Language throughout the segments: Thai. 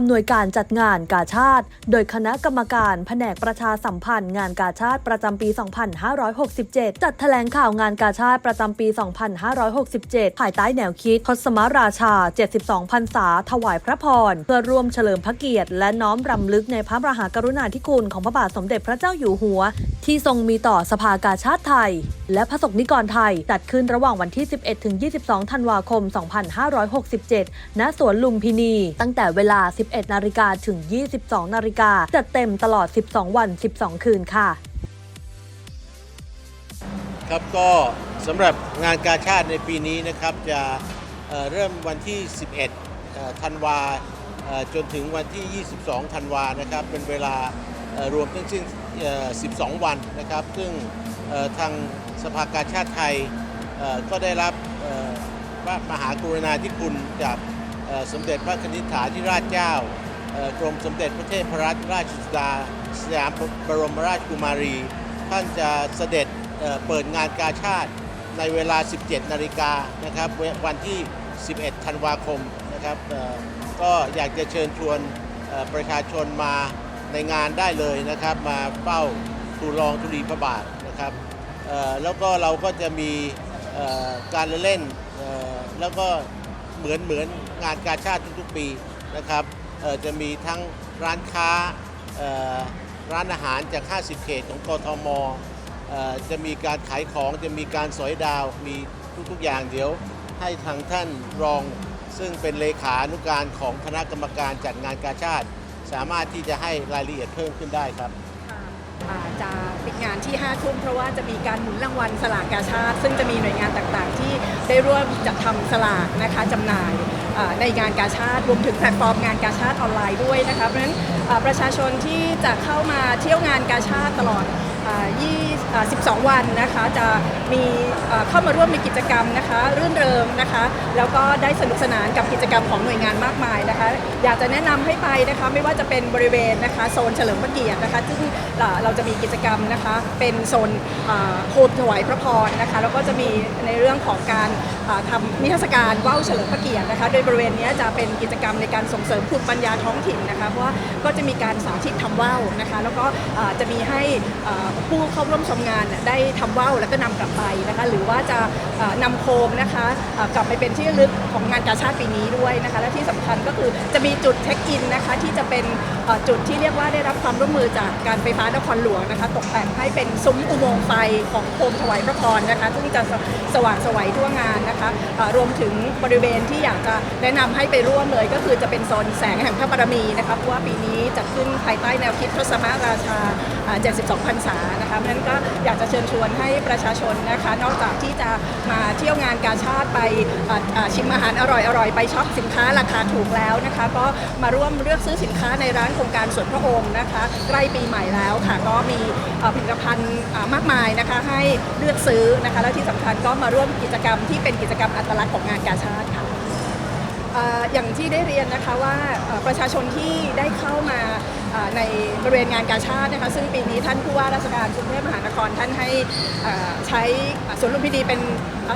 อำนวยการจัดงานกาชาติ โดยคณะกรรมการแผนกประชาสัมพันธ์ งานกาชาติประจำปี 2567 จัดแถลงข่าวงานกาชาติประจำปี 2567 ภายใต้แนวคิดทศมราชา 72พรรษา ถวายพระพร เพื่อร่วมเฉลิมพระเกียรติ และน้อมรำลึกในพระมหากรุณาธิคุณของพระบาทสมเด็จพระเจ้าอยู่หัว ที่ทรงมีต่อสภากาชาติไทย และพระสงฆ์นิกรไทย จัดขึ้นระหว่างวันที่ 11 ถึง 22 ธันวาคม 2567 ณ สวนลุมพินี ตั้งแต่เวลา 11 นาฬิกาถึง 22 นาฬิกาจัดเต็มตลอด 12 วัน 12 คืนค่ะ ครับก็สำหรับงานกาชาติในปีนี้นะครับจะเเริ่มวันที่ 11 ธันวาจนถึงวันที่ 22 ธันวานะครับ เป็นเวลารวมทั้งสิ้น 12 วันนะครับ ซึ่งทางสภากาชาติไทยก็ได้รับพระมหากรุณาธิคุณจากสมเด็จพระคณิษฐาธิราชเจ้ากรมสมเด็จพระเทพรัตนราชสุดาสยามบรมราชกุมารี ท่านจะเสด็จเปิดงานกาชาติในเวลา 17 นาฬิกานะครับวันที่ 11 ธันวาคมนะครับก็อยากจะเชิญชวนประชาชนมา ในงานได้เลยนะครับ มาเฝ้าทูลรองธุลีพระบาทนะครับแล้วก็เราก็จะมีการเล่นแล้วก็เหมือนเหมือนงานกาชาติทุกๆปีนะครับจะมีทั้งร้านค้าร้านอาหารจาก 50 เขตของกทมจะมีการขายของจะมีการสอยดาวมีทุกๆอย่างเดี๋ยว ให้ทางท่านรองซึ่งเป็นเลขานุการของคณะกรรมการจัดงานกาชาติ สามารถที่จะให้รายละเอียดเพิ่มขึ้นได้ครับ อ่าจะปิดงานที่5ทุ่มเพราะว่าจะมีการหมุนรางวัลสลากกาชาติ ซึ่งจะมีหน่วยงานต่างๆ ที่ได้ร่วมจัดทำสลากนะคะจำหน่ายอ่าในงานกาชาติรวมถึงแพลตฟอร์มงานกาชาติออนไลน์ด้วยนะคะเพราะฉะนั้นอ่าประชาชนที่จะเข้ามาเที่ยวงานกาชาติตลอด 20 12 วันนะคะจะมีเข้ามาร่วมในกิจกรรมนะคะรื่นเริงนะคะแล้วก็ได้สนุกสนานกับกิจกรรมของหน่วยงานมากมายนะคะ อยากจะแนะนำให้ไปนะคะไม่ว่าจะเป็นบริเวณนะคะโซนเฉลิมพระเกียรตินะคะซึ่งเราจะมีกิจกรรมนะคะเป็นโซนโคมถวายพระพรนะคะแล้วก็จะมีในเรื่องของการอ่าทำนิทรรศการว่าวเฉลิมพระเกียรตินะคะโดยบริเวณนี้จะเป็นกิจกรรมในการส่งเสริมภูมิปัญญาท้องถิ่นนะคะเพราะว่าก็จะมีการสาธิตทำว่าวนะคะแล้วก็จะมีให้อ่าผู้เข้าร่วมชมงานได้ทำว่าวแล้วก็นำกลับไปนะคะหรือว่าจะอ่านำโคมนะคะกลับไปเป็นที่ลึกของงานกาชาติปีนี้ด้วยนะคะและที่สำคัญก็คือจะมีจุดเช็คอินนะคะที่จะเป็นจุดที่เรียกว่าได้รับความร่วมมือจากการไฟฟ้านครหลวงนะคะตกแต่งให้เป็นซุ้มอุโมงค์ไฟของโคมถวายพระพรนะคะซึ่งจะสว่างไสวัยทั่วงานนะคะรวมถึงบริเวณที่อยากจะแนะนำให้ไปร่วมเลย ก็คือจะเป็นโซนแสงแห่งพระบารมีนะคะเพราะว่าปีนี้จัดขึ้นภายใต้แนวคิดทศมาราชา 72พรรษานะคะเพราะฉะนั้นก็อยากจะเชิญชวนให้ประชาชนนะคะ นอกจากที่จะมาเที่ยวงานกาชาติไปชิมอาหารอร่อยๆ ไปช็อปสินค้าราคาถูกแล้วนะคะ ก็มาร่วมเลือกซื้อสินค้าในร้านโครงการสวนพระองค์นะคะ ใกล้ปีใหม่แล้วค่ะ ก็มีผลิตภัณฑ์มากมายนะคะ ให้เลือกซื้อนะคะ และที่สำคัญก็มาร่วมกิจกรรมที่เป็นกิจกรรมอัตลักษณ์ของงานกาชาติค่ะอย่างที่ได้เรียนนะคะว่าประชาชนที่ได้เข้ามา ในบริเวณงานกาชาตินะคะซึ่งปีนี้ท่านผู้ว่าราชการกรุงเทพมหานครท่านให้ใช้สวนลุมพินีเป็น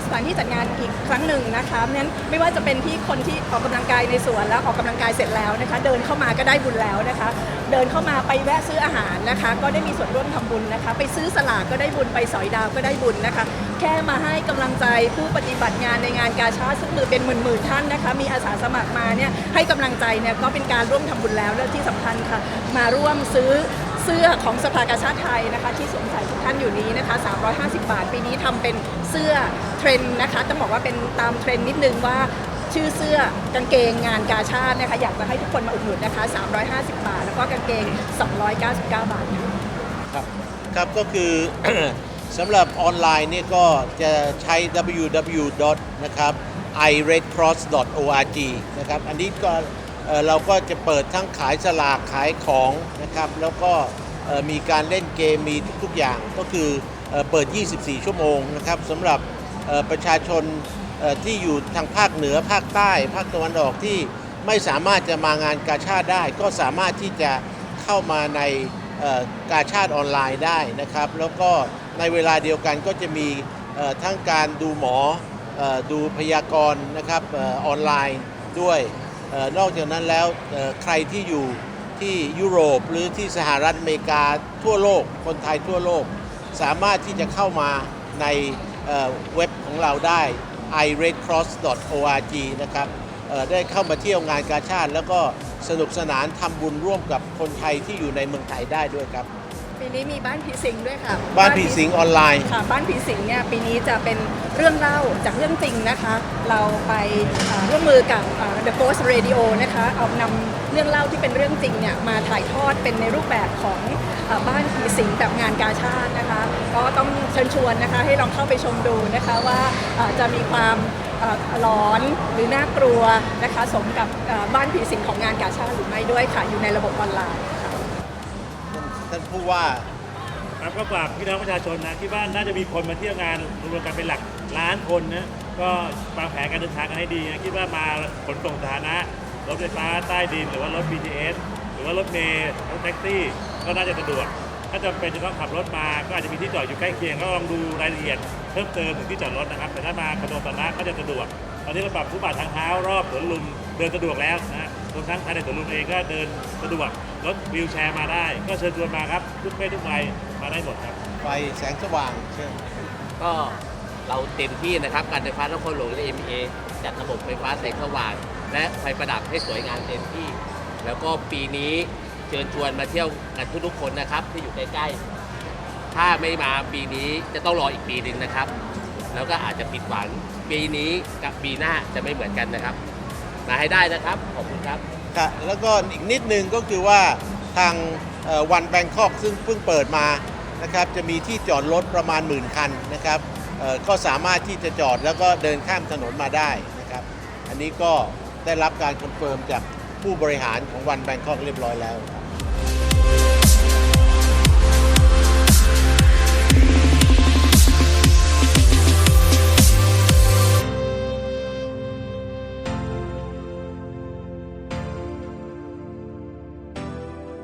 สถานที่จัดงานอีกครั้งหนึ่งนะคะเพราะฉะนั้นไม่ว่าจะเป็นที่คนที่ออกกำลังกายในสวนแล้วออกกำลังกายเสร็จแล้วนะคะเดินเข้ามาก็ได้บุญแล้วนะคะเดินเข้ามาไปแวะซื้ออาหารนะคะก็ได้มีส่วนร่วมทำบุญนะคะ ไปซื้อสลากก็ได้บุญไปสอยดาวก็ได้บุญนะคะ แค่มาให้กำลังใจผู้ปฏิบัติงานในงานกาชาติซึ่งมือเป็นหมื่นๆท่านนะคะมีอาสาสมัครมาเนี่ยให้กำลังใจเนี่ยก็เป็นการร่วมทำบุญแล้วและที่สำคัญค่ะมาร่วมซื้อเสื้อของสภากาชาติไทยนะคะ ที่สวมใส่ทุกท่านอยู่นี้นะคะ 350 บาท ปีนี้ทำเป็นเสื้อเทรนนะคะต้องบอกว่าเป็นตามเทรนนิดนึงว่าชื่อเสื้อกางเกงงานกาชาตินะคะอยากจะให้ทุกคนมาอุดหนุนนะคะ 350 บาท แล้วก็กางเกง 299 บาทค่ะครับครับก็คือสำหรับออนไลน์เนี่ยก็จะใช้ www. นะครับ iredcross.org นะครับอันนี้ก็ เราก็จะเปิดทั้งขายสลากขายของนะครับ แล้วก็มีการเล่นเกมมีทุกๆอย่างก็คือเปิด 24 ชั่วโมงนะครับสำหรับประชาชนที่อยู่ทางภาคเหนือภาคใต้ ภาคตะวันออกที่ไม่สามารถจะมางานกาชาติได้ ก็สามารถที่จะเข้ามาในกาชาติออนไลน์ได้นะครับ แล้วก็ในเวลาเดียวกันก็จะมีทั้งการดูหมอดูพยากรณ์นะครับออนไลน์ด้วย นอกจากนั้นแล้วใครที่อยู่ที่ยุโรปหรือที่สหรัฐอเมริกาทั่วโลก คนไทยทั่วโลก สามารถที่จะเข้ามาในเว็บของเราได้ iredcross.org นะครับได้เข้ามาเที่ยวงานกาชาติ แล้วก็สนุกสนานทำบุญร่วมกับคนไทยที่อยู่ในเมืองไทยได้ด้วยครับ ปีนี้มีบ้านผีสิงด้วยค่ะบ้านผีสิงออนไลน์ ค่ะ บ้านผีสิงเนี่ยปีนี้จะเป็นเรื่องเล่าจากเรื่องจริงนะคะ เราไปเอ่อร่วมมือกับเอ่อ The Ghost Radio นะคะ เอานำเรื่องเล่าที่เป็นเรื่องจริงเนี่ยมาถ่ายทอดเป็นในรูปแบบของเอ่อบ้านผีสิงแบบงานกาชาตินะคะ ก็ต้องเชิญชวนนะคะให้ลองเข้าไปชมดูนะคะว่าเอ่อจะมีความเอ่อหลอนหรือน่ากลัวนะคะ สมกับเอ่อบ้านผีสิงของงานกาชาติหรือไม่ด้วยค่ะอยู่ในระบบออนไลน์ค่ะ ท่านผู้ว่าครับก็ฝากพี่น้องประชาชนนะคิดว่าน่าจะมีคนมาเที่ยวงานรวมกันเป็นหลักล้านคนนะก็วางแผนการเดินทางกันให้ดีนะคิดว่ามาขนส่งสาธารณะรถไฟฟ้าใต้ดิน หรือว่ารถ BTS หรือว่ารถเมล์รถแท็กซี่ก็น่าจะสะดวก ถ้าจำเป็นจะต้องขับรถมาก็อาจจะมีที่จอดอยู่ใกล้เคียงก็ลองดูรายละเอียดเพิ่มเติมถึงที่จอดรถนะครับ แต่ถ้ามาขนส่งสาธารณะก็จะสะดวก ตอนนี้เราปรับผู้บาททางเท้ารอบสวนลุมเดินสะดวกแล้วนะรวมทั้งภายในสวนลุมเองก็เดินสะดวก รถวีลแชร์มาได้ ก็เชิญชวนมาครับ ทุกเพศทุกวัยมาได้หมดครับไฟแสงสว่างเช่นก็เราเต็มที่นะครับการไฟฟ้านครหลวงและ MA จัดระบบไฟฟ้าแสงสว่าง และไฟประดับให้สวยงามเต็มที่ แล้วก็ปีนี้เชิญชวนมาเที่ยวกันทุกๆคนนะครับที่อยู่ใกล้ๆ ถ้าไม่มาปีนี้จะต้องรออีกปีหนึ่งนะครับ แล้วก็อาจจะผิดหวังปีนี้กับปีหน้าจะไม่เหมือนกันนะครับ มาให้ได้นะครับขอบคุณครับค่ะ แล้วก็อีกนิดนึงก็คือว่าทางวันแบงคอกซึ่งเพิ่งเปิดมานะครับจะมีที่จอดรถประมาณหมื่นคันนะครับก็สามารถที่จะจอดแล้วก็เดินข้ามถนนมาได้นะครับ อันนี้ก็ได้รับการคอนเฟิร์มจากผู้บริหารของวันแบงคอกเรียบร้อยแล้วครับ